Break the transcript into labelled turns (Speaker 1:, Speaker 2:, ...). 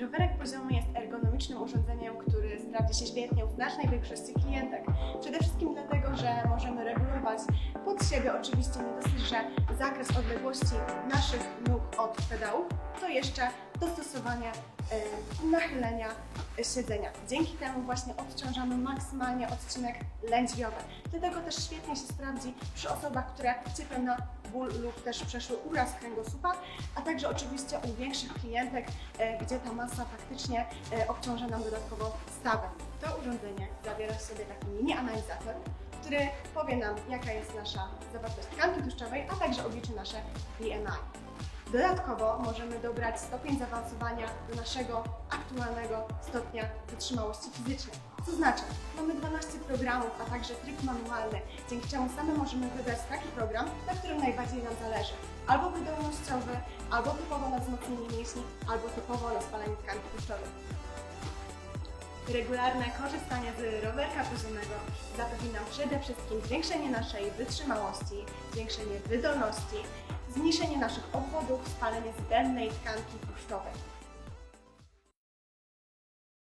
Speaker 1: Rowerek poziomy jest ergonomicznym urządzeniem, który sprawdzi się świetnie u znacznej większości klientek. Przede wszystkim dlatego, że możemy regulować pod siebie oczywiście nie dosyć, że zakres odległości naszych nóg od pedałów, to jeszcze dostosowanie e, nachylenia siedzenia. Dzięki temu właśnie odciążamy maksymalnie odcinek lędźwiowy. Dlatego też świetnie się sprawdzi przy osobach, które cierpią na ból lub też przeszły uraz kręgosłupa, a także oczywiście u większych klientek, e, gdzie ta masa faktycznie e, obciąża nam dodatkowo stawę. To urządzenie zawiera w sobie taki mini analizator, który powie nam, jaka jest nasza zawartość tkanki tłuszczowej, a także obliczy nasze BMI. Dodatkowo możemy dobrać stopień zaawansowania do naszego aktualnego stopnia wytrzymałości fizycznej. Co znaczy, mamy 12 programów, a także tryb manualny, dzięki czemu same możemy wybrać taki program, na którym najbardziej nam zależy. Albo wydolnościowy, albo typowo na wzmocnienie mięśni, albo typowo na spalanie tkanki tłuszczowej. Regularne korzystanie z rowerka poziomego zapewni nam przede wszystkim zwiększenie naszej wytrzymałości, zwiększenie wydolności, zmniejszenie naszych obwodów, spalenie zbędnej tkanki tłuszczowej.